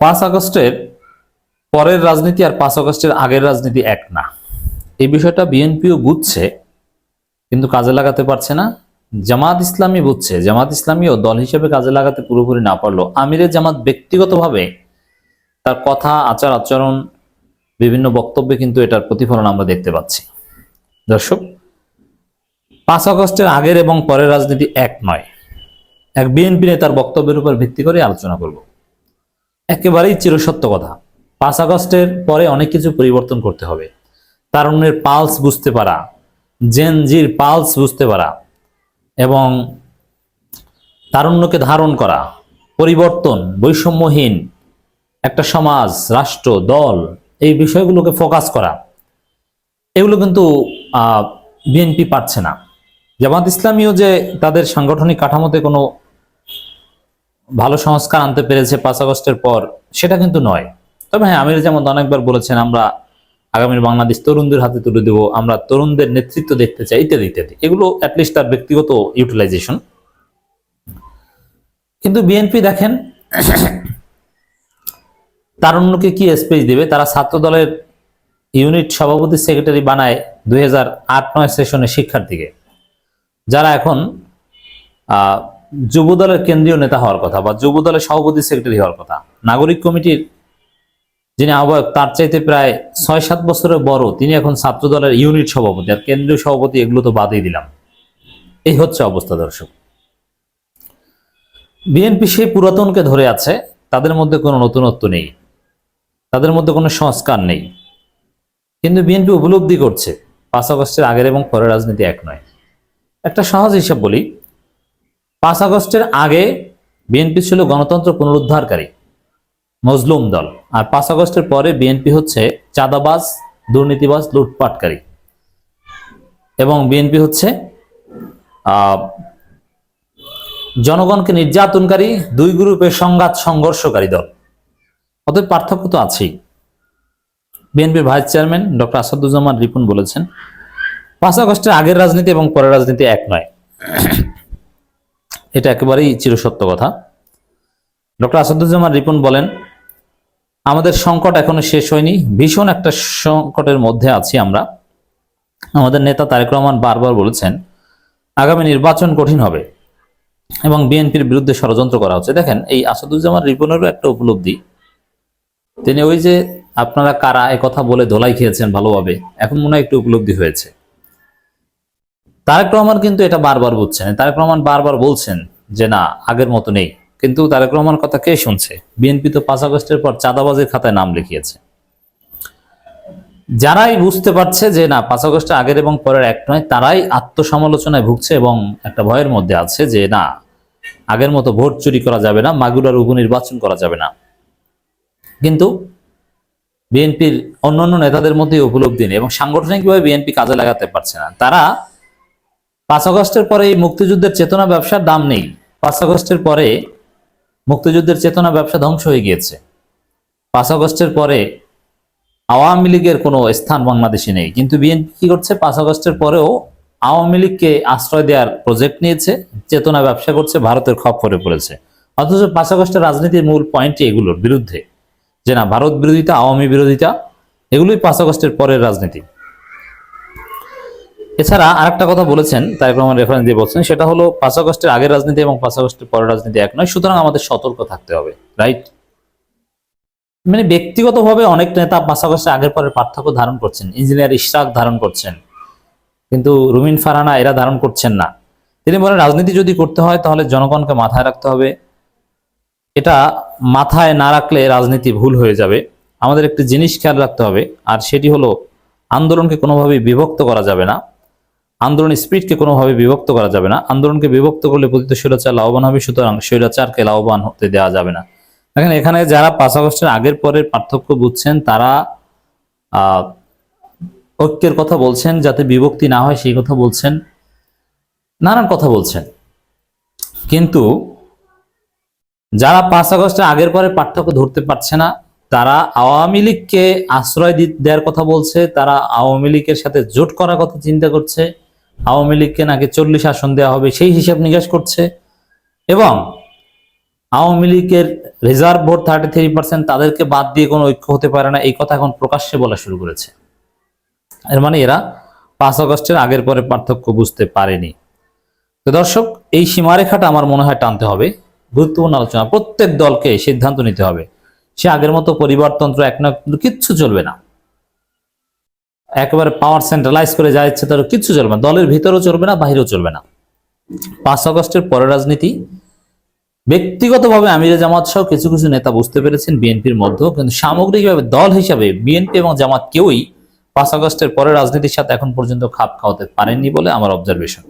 পাঁচ আগস্টের পরের রাজনীতি আর পাঁচ আগস্টের আগের রাজনীতি এক না। এই বিষয়টা বিএনপিও বুঝছে, কিন্তু কাজে লাগাতে পারছে না। জামাত ইসলামী বুঝছে, জামাত ইসলামীও দল হিসেবে কাজে লাগাতে পুরোপুরি না পারল। আমিরের জামাত ব্যক্তিগতভাবে তার কথা, আচার, আচরণ, বিভিন্ন বক্তব্যে কিন্তু এটার প্রতিফলন আমরা দেখতে পাচ্ছি। দর্শক, পাঁচ আগস্টের আগের এবং পরের রাজনীতি এক নয়। এক বিএনপি নেতার বক্তব্যের উপর ভিত্তি করে আলোচনা করব। একেবারেই চিরসত্য কথা। পাঁচ আগস্টের পরে অনেক কিছু পরিবর্তন করতে হবে। তারুণ্যের পালস বুঝতে পারা জেনজির পালস বুঝতে পারা এবং তারুণ্যকে ধারণ করা, পরিবর্তন, বৈষম্যহীন একটা সমাজ, রাষ্ট্র, দল, এই বিষয়গুলোকে ফোকাস করা। এগুলো কিন্তু বিএনপি পারছে না। জামাত ইসলামীও যে তাদের সাংগঠনিক কাঠামোতে কোনো ভালো সংস্কার আনতে পেরেছে পাঁচ আগস্টের পর, সেটা কিন্তু নয়। তবে হ্যাঁ আমির যেমন অনেকবার বলেছেন, আমরা আগামীর বাংলাদেশ তরুণদের হাতে তুলে দেব, আমরা তরুণদের নেতৃত্ব দেখতে চাই, ইত্যাদি ইত্যাদি। এগুলো অ্যাটলিস্ট তার ব্যক্তিগত ইউটিলাইজেশন কিন্তু বিএনপি দেখেন, তারুণ্যকে কি স্পেস দেবে? তারা ছাত্র দলের ইউনিট সভাপতি সেক্রেটারি বানায় দুই হাজার আট, নয় সেশনের শিক্ষার্থীকে, যারা এখন যুব দলের কেন্দ্রীয় নেতা হওয়ার কথা বা যুব দলের সভাপতি সেক্রেটারি হওয়ার কথা। নাগরিক কমিটির যিনি আহ্বায়ক, তার চাইতে প্রায় ছয় সাত বছরের বড় তিনি এখন ছাত্র দলের ইউনিট সভাপতি আর কেন্দ্রীয় সভাপতি এগুলো তো বাদই দিলাম। এই হচ্ছে অবস্থা, দর্শক। বিএনপি সেই পুরাতনকে ধরে আছে, তাদের মধ্যে কোনো নতুনত্ব নেই, তাদের মধ্যে কোনো সংস্কার নেই। কিন্তু বিএনপি উপলব্ধি করছে, পাঁচ আগস্টের আগের এবং পরের রাজনীতি এক নয়। একটা সহজ হিসাব বলি পাঁচ আগস্টের আগে বিএনপি ছিল গণতন্ত্র পুনরুদ্ধারকারী, মজলুম দল। আর পাঁচ আগস্টের পরে বিএনপি হচ্ছে চাঁদাবাজ, দুর্নীতিবাজ, লুটপাটকারী। এবং বিএনপি হচ্ছে জনগণকে নির্যাতনকারী, দুই গ্রুপের সংঘাত সংঘর্ষকারী দল। অতএব পার্থক্য তো আছেই। বিএনপির vice chairman doctor Asaduzzaman Ripon বলেছেন, পাঁচ আগস্টের আগের রাজনীতি এবং পরের রাজনীতি এক নয়। এটা একেবারেই চিরসত্য কথা। ডক্টর আসাদুজ্জামান রিপুন বলেন, আমাদের সংকট এখনও শেষ হয়নি। ভীষণ একটা সংকটের মধ্যে আছি আমরা। আমাদের নেতা তারেক রহমান বারবার বলেছেন, আগামী নির্বাচন কঠিন হবে এবং বিএনপির বিরুদ্ধে ষড়যন্ত্র করা হচ্ছে। দেখেন, এই আসাদুজ্জামান রিপনেরও একটা উপলব্ধি। তিনি ওই যে, আপনারা কারা? কথা বলে ধোলাই খেয়েছেন ভালোভাবে। এখন মনে হয় একটু উপলব্ধি হয়েছে। তারেক রহমান কিন্তু এটা বারবার বুঝছেন তারেক রহমান বারবার বলছেন যে, না, আগের মতো নেই। কিন্তু তারেক রহমান কথা কে শুনছে? বিএনপি তো পাঁচ আগস্টের পর চাঁদাবাজের খাতায় নাম লিখিয়েছে। যারাই বুঝতে পারছে যে, না, পাঁচ আগস্টে আগের এবং পরের এক নয়, তারাই আত্মসমালোচনায় ভুগছে এবং একটা ভয়ের মধ্যে আছে যে, না, আগের মতো ভোট চুরি করা যাবে না, মাগুরার উপনির্বাচন করা যাবে না। কিন্তু বিএনপির অন্যান্য নেতাদের মধ্যে উপলব্ধি নেই এবং সাংগঠনিকভাবে বিএনপি কাজে লাগাতে পারছে না। তারা পাঁচ আগস্টের পরে এই মুক্তিযুদ্ধের চেতনা ব্যবসার দাম নেই। পাঁচ আগস্টের পরে মুক্তিযুদ্ধের চেতনা ব্যবসা ধ্বংস হয়ে গিয়েছে। পাঁচ আগস্টের পরে আওয়ামী লীগের কোনো স্থান বাংলাদেশে নেই। কিন্তু বিএনপি কি করছে? পাঁচ আগস্টের পরেও আওয়ামী লীগকে আশ্রয় দেওয়ার প্রজেক্ট নিয়েছে, চেতনা ব্যবসা করছে, ভারতের খপ্পরে পড়েছে। অথচ পাঁচ আগস্টের রাজনীতির মূল পয়েন্টই এগুলোর বিরুদ্ধে। যে না, ভারত বিরোধিতা, আওয়ামী বিরোধিতা, এগুলোই পাঁচ আগস্টের পরের রাজনীতি। এছাড়া আরেকটা কথা বলেছেন, তারেক রহমান রেফারেন্স দিয়ে বলছেন, সেটা হলো পাঁচ আগস্টের আগের রাজনীতি এবং পাঁচ আগস্টের পরের রাজনীতি এক নয়, সুতরাং আমাদের সতর্ক থাকতে হবে রাইট মানে ব্যক্তিগতভাবে অনেক নেতা পাঁচ আগস্টের আগের পরের পার্থক্য ধারণ করছেন, ইঞ্জিনিয়ার ইশরাক ধারণ করছেন, কিন্তু রুমিন ফারানা এরা ধারণ করছেন না। তিনি বলেন, রাজনীতি যদি করতে হয়, তাহলে জনগণকে মাথায় রাখতে হবে। এটা মাথায় না রাখলে রাজনীতি ভুল হয়ে যাবে। আমাদের একটি জিনিস খেয়াল রাখতে হবে, আর সেটি হলো, আন্দোলনকে কোনোভাবেই বিভক্ত করা যাবে না। আন্দোলনের স্পিডকে কোনোভাবে বিভক্ত করা যাবে না। আন্দোলনকে বিভক্ত করলে প্রতিত স্বৈরাচার লাভবান হবে, সুতরাং স্বৈরাচারকে লাভবান হতে দেওয়া যাবে না। দেখেন, এখানে যারা পাঁচ আগস্টের আগের পরের পার্থক্য বুঝছেন, তারা ঐক্যের কথা বলছেন, যাতে বিভক্তি না হয় সেই কথা বলছেন, নানান কথা বলছেন। কিন্তু যারা পাঁচ আগস্টের আগের পরে পার্থক্য ধরতে পারছে না, তারা আওয়ামী লীগকে আশ্রয় দেওয়ার কথা বলছে, তারা আওয়ামী লীগের সাথে জোট করার কথা চিন্তা করছে আওয়ামী লীগকে নাকি চল্লিশ আসন দেওয়া হবে সেই হিসাব নিকাশ করছে। এবং আওয়ামী লীগের reserve vote thirty three percent তাদেরকে বাদ দিয়ে কোনো ঐক্য হতে পারে না, এই কথা এখন প্রকাশ্যে বলা শুরু করেছে। এর মানে এরা পাঁচ আগস্টের আগের পরে পার্থক্য বুঝতে পারেনি। তো দর্শক, এই সীমারেখাটা আমার মনে হয় টানতে হবে। গুরুত্বপূর্ণ আলোচনা। প্রত্যেক দলকে সিদ্ধান্ত নিতে হবে। সে আগের মতো পরিবারতন্ত্র এক না কিচ্ছু চলবে না। একেবারে পাওয়ার সেন্ট্রালাইজ করে যা ইচ্ছে তার কিছু চলবে না। দলের ভিতরেও চলবে না, বাহিরেও চলবে না। পাঁচ আগস্টের পরে রাজনীতি। ব্যক্তিগতভাবে আমিরে জামাত সহ কিছু কিছু নেতা বুঝতে পেরেছেন বিএনপির মধ্যেও, কিন্তু সামগ্রিকভাবে দল হিসাবে বিএনপি এবং জামাত কেউই পাঁচ আগস্টের পরে রাজনীতির সাথে এখন পর্যন্ত খাপ খাওয়াতে পারেননি বলে আমার অবজারভেশন